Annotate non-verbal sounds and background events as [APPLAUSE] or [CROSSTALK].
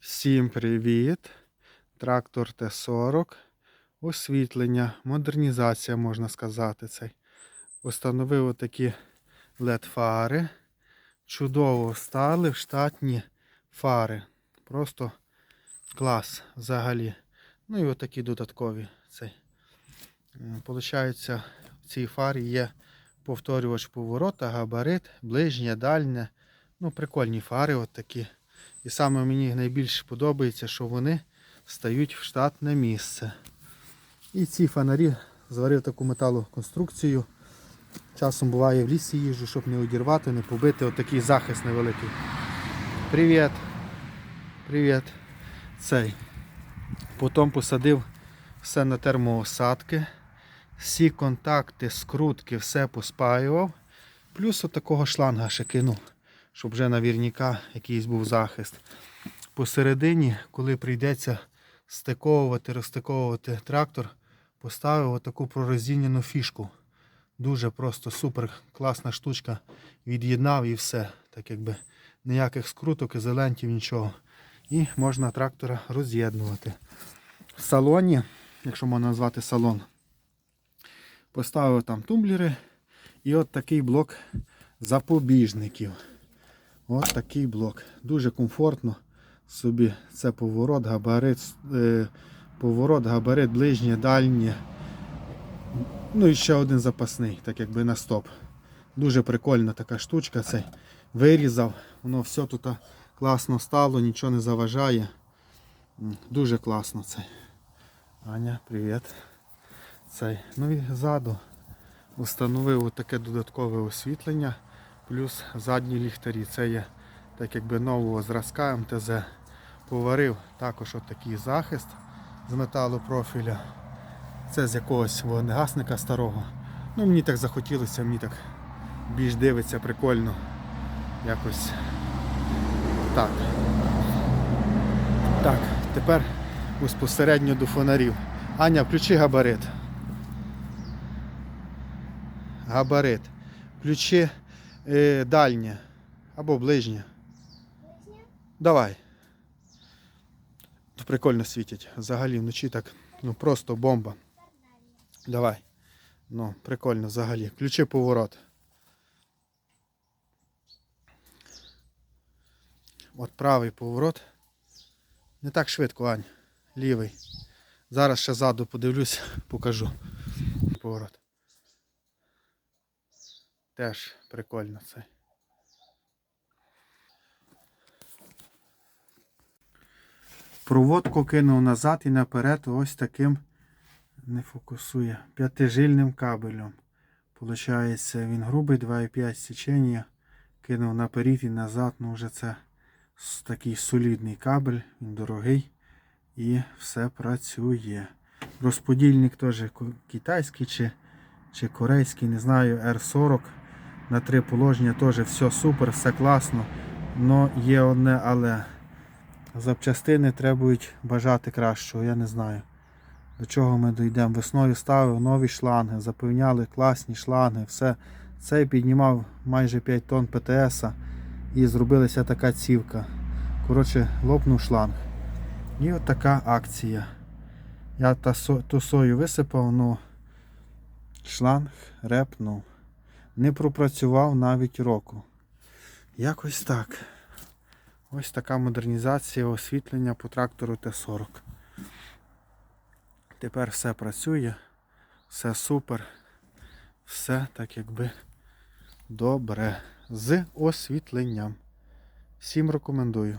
Всім привіт! Трактор Т-40. Освітлення, модернізація, можна сказати. Цей. Установив отакі LED-фари. Чудово стали в штатні фари. Просто клас взагалі. Ну і отакі додаткові. Цей. Получається, в цій фарі є повторювач поворота, габарит, ближнє, дальнє. Ну, прикольні фари от. І саме мені найбільше подобається, що вони стають в штатне місце. І ці фонарі зварив таку металоконструкцію. Часом буває в лісі їжджу, щоб не одірвати, не побити. Отакий захист невеликий. Привіт. Привіт. Цей. Потім посадив все на термоосадки. Всі контакти, скрутки, все поспаював. Плюс отакого шланга ще кинув щоб вже навірняка якийсь був захист. Посередині, коли прийдеться стиковувати, розстиковувати трактор, поставив отаку пророзінену фішку. Дуже просто супер класна штучка. Від'єднав і все. Так якби ніяких скруток, ізолентів, нічого. І можна трактора роз'єднувати. В салоні, якщо можна назвати салон, поставив там тумблери і от такий блок запобіжників. Ось такий блок. Дуже комфортно собі. Це поворот, габарит, е, поворот, габарит, ближнє, дальнє. Ну і ще один запасний, так якби на стоп. Дуже прикольна така штучка. Цей вирізав. Воно все тут класно стало, нічого не заважає. Дуже класно це. Аня, привіт. Цей. Ну і ззаду встановив таке додаткове освітлення плюс задні ліхтарі. Це є так якби нового зразка МТЗ. Поварив також отакий захист з металопрофіля. Це з якогось вогнегасника старого. Ну мені так захотілося, мені так більш дивиться прикольно. Якось так. Так, тепер безпосередньо до фонарів. Аня, включи габарит. Габарит. Включи е, дальнє або ближнє. Давай. Тут прикольно світять. Взагалі вночі так, ну просто бомба. Давай. Ну, прикольно взагалі. Включи поворот. От правий поворот. Не так швидко, Ань. Лівий. Зараз ще ззаду подивлюсь, [LAUGHS] покажу. Поворот. Теж прикольно це. Проводку кинув назад і наперед ось таким не фокусує. П'ятижильним кабелем. Получається, він грубий 2,5 січення. Кинув наперед і назад. Ну вже це такий солідний кабель, він дорогий. І все працює. Розподільник теж китайський чи, чи корейський, не знаю, R40 на три положення теж все супер, все класно. Но є одне але. Запчастини требують бажати кращого, я не знаю. До чого ми дійдемо. Весною ставив нові шланги, запевняли класні шланги, все. Цей піднімав майже 5 тонн ПТС і зробилася така цівка. Коротше, лопнув шланг. І от така акція. Я ту сою висипав, ну шланг репнув. Не пропрацював навіть року. Якось так. Ось така модернізація освітлення по трактору Т-40. Тепер все працює, все супер, все так якби добре. З освітленням. Всім рекомендую.